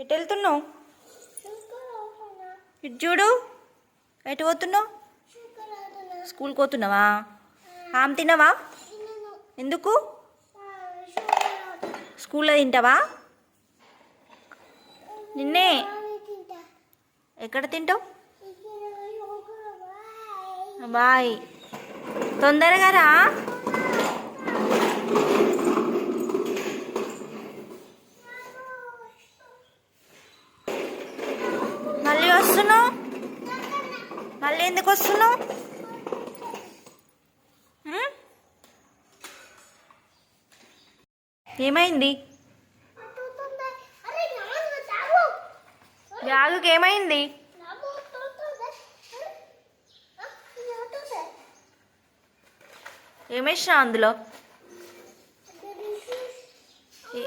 ఎటు వెళ్తున్నావు ఇటు చూడు. ఎటు పోతున్నావు? స్కూల్కి పోతున్నావా? ఆమె తినవా? ఎందుకు? స్కూల్లో తింటావా? నిన్నే. ఎక్కడ తింటావు? బాయ్. తొందరగా రా మళ్ళీ వస్తున్నావు? మళ్ళీ ఎందుకు వస్తున్నావు? ఏమైంది? బ్యాగుకి ఏమైంది? ఏమేసినా అందులో? ఏ-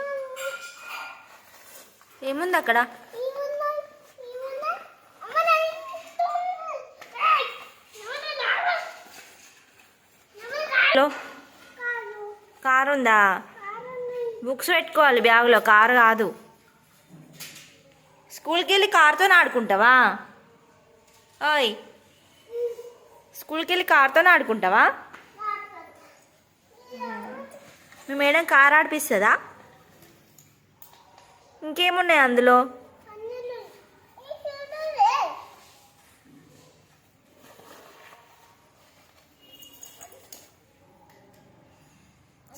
ఏముంది అక్కడ? హలో? కారు ఉందా బుక్స్ పెట్టుకోవాలి బ్యాగులో కారు కాదు. స్కూల్కి వెళ్ళి కారుతో ఆడుకుంటావా? ఓయ్. స్కూల్కి వెళ్ళి కారుతో ఆడుకుంటావా? మీ మేడం కారు ఆడిపిస్తుందా? ఇంకేమున్నాయి అందులో?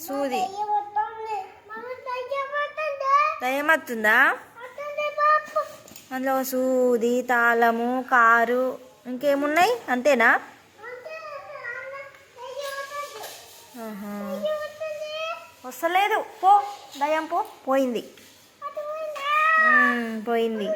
సూది. దయమత్తుందా అందులో సూది తాళము కారు ఇంకేమున్నాయి? అంతేనా. వస్తలేదు. పో దయం పో. పోయింది. పోయింది.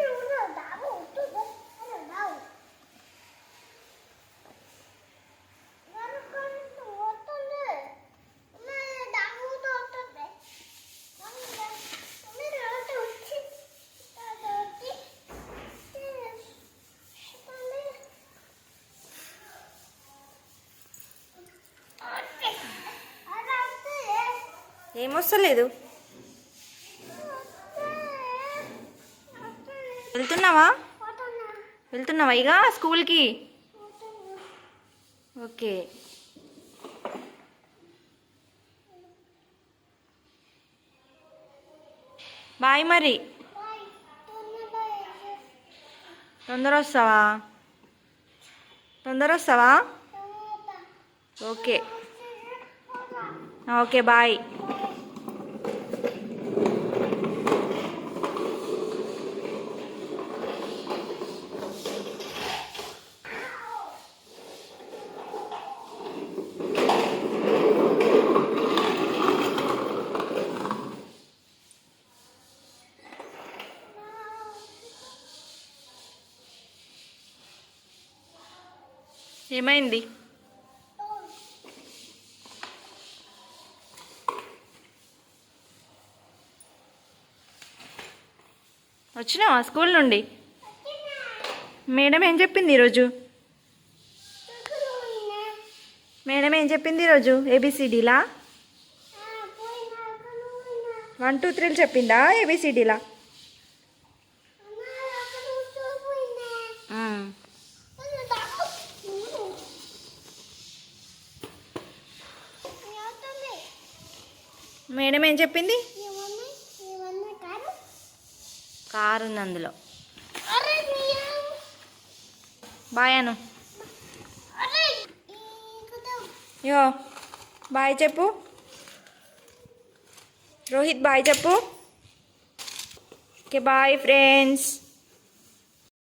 ఏమొస్తలేదు. వెళ్తున్నావా? వెళ్తున్నావా? ఇక స్కూల్కి? ఓకే. బాయ్ మరి. తొందర వస్తావా తొందర వస్తావా ఓకే. Okay bye. ఏమైంది? వచ్చినావా స్కూల్ నుండి? మేడం ఏం చెప్పింది ఈరోజు? మేడం ఏం చెప్పింది ఈరోజు? ఏబిసిడీలా వన్ టూ త్రీలు చెప్పిందా ఏబిసిడీలా మేడం ఏం చెప్పింది? కారు ఉంది అందులో బాయ్ అను. యో బాయ్ చెప్పు. రోహిత్ బాయ్ చెప్పు. Okay bye friends.